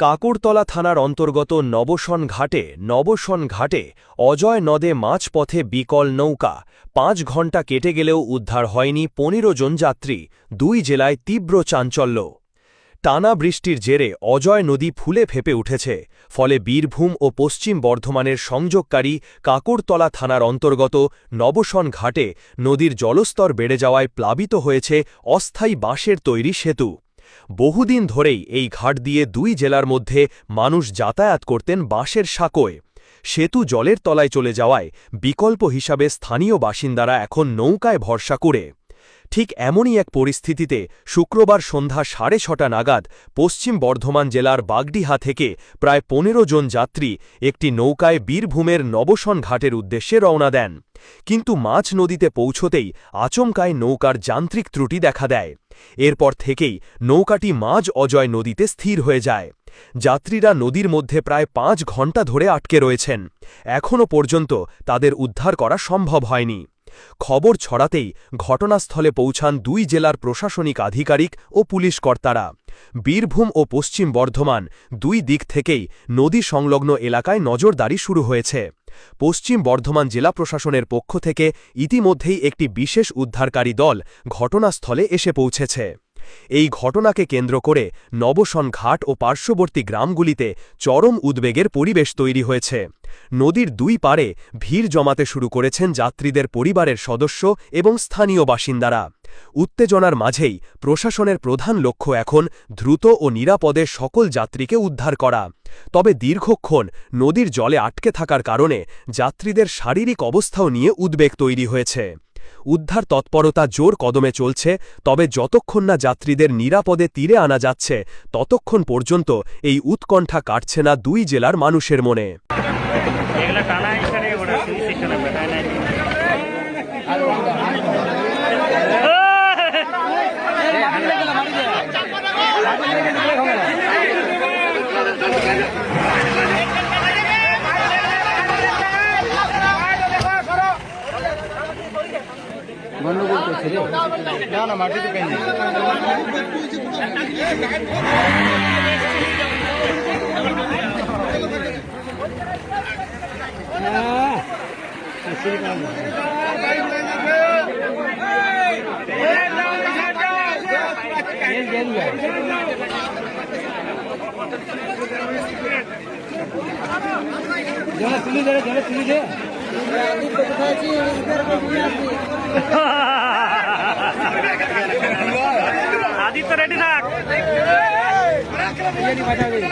কাকুরতলা থানার অন্তর্গত নবসন ঘাটে নবসন ঘাটে অজয় নদে মাঝপথে বিকল নৌকা। পাঁচ ঘণ্টা কেটে গেলেও উদ্ধার হয়নি পনেরো জন যাত্রী, দুই জেলায় তীব্র চাঞ্চল্য। টানা বৃষ্টির জেরে অজয় নদী ফুলে ফেপে উঠেছে। ফলে বীরভূম ও পশ্চিম বর্ধমানের সংযোগকারী কাকুরতলা থানার অন্তর্গত নবসন ঘাটে নদীর জলস্তর বেড়ে যাওয়ায় প্লাবিত হয়েছে অস্থায়ী বাঁশের তৈরি সেতু। বহুদিন ধরেই এই ঘাট দিয়ে দুই জেলার মধ্যে মানুষ যাতায়াত করতেন বাঁশের সাঁকোয়। সেতু জলের তলায় চলে যাওয়ায় বিকল্প হিসাবে স্থানীয় বাসিন্দারা এখন নৌকায় ভরসা করে। ঠিক এমনই এক পরিস্থিতিতে শুক্রবার সন্ধ্যা সাড়ে ছটা নাগাদ পশ্চিম বর্ধমান জেলার বাগডিহা থেকে প্রায় পনেরো জন যাত্রী একটি নৌকায় বীরভূমের নবসন ঘাটের উদ্দেশ্যে রওনা দেন। কিন্তু মাছ নদীতে পৌঁছতেই আচমকায় নৌকার যান্ত্রিক ত্রুটি দেখা দেয়। এরপর থেকেই নৌকাটি মাঝ অজয় নদীতে স্থির হয়ে যায়। যাত্রীরা নদীর মধ্যে প্রায় পাঁচ ঘণ্টা ধরে আটকে রয়েছেন। এখনও পর্যন্ত তাদের উদ্ধার করা সম্ভব হয়নি। খবর ছড়াতেই ঘটনাস্থলে পৌঁছান দুই জেলার প্রশাসনিক আধিকারিক ও পুলিশ কর্তারা বীরভূম ও পশ্চিম বর্ধমান দুই দিক থেকেই নদী সংলগ্ন এলাকায় নজরদারি শুরু হয়েছে। পশ্চিম বর্ধমান জেলা প্রশাসনের পক্ষ থেকে ইতিমধ্যেই একটি বিশেষ উদ্ধারকারী দল ঘটনাস্থলে এসে পৌঁছেছে। এই ঘটনাকে কেন্দ্র করে নবসন ঘাট ও পার্শ্ববর্তী গ্রামগুলিতে চরম উদ্বেগের পরিবেশ তৈরি হয়েছে। নদীর দুই পারে ভিড় জমাতে শুরু করেছেন যাত্রীদের পরিবারের সদস্য এবং স্থানীয় বাসিন্দারা। উত্তেজনার মাঝেই প্রশাসনের প্রধান লক্ষ্য এখন দ্রুত ও নিরাপদে সকল যাত্রীকে উদ্ধার করা। তবে দীর্ঘক্ষণ নদীর জলে আটকে থাকার কারণে যাত্রীদের শারীরিক অবস্থাও নিয়ে উদ্বেগ তৈরি হয়েছে। উদ্ধার তৎপরতা জোর কদমে চলছে, তবে যতক্ষণ না যাত্রীদের নিরাপদে তীরে আনা যাচ্ছে, ততক্ষণ পর্যন্ত এই উৎকণ্ঠা কাটছে না দুই জেলার মানুষের মনে। এগুলো টানা এখানে ওরা শুধু সেখানে বেটায় নাই না না মাটিতে পেন आदित्य रेड्डी नाग.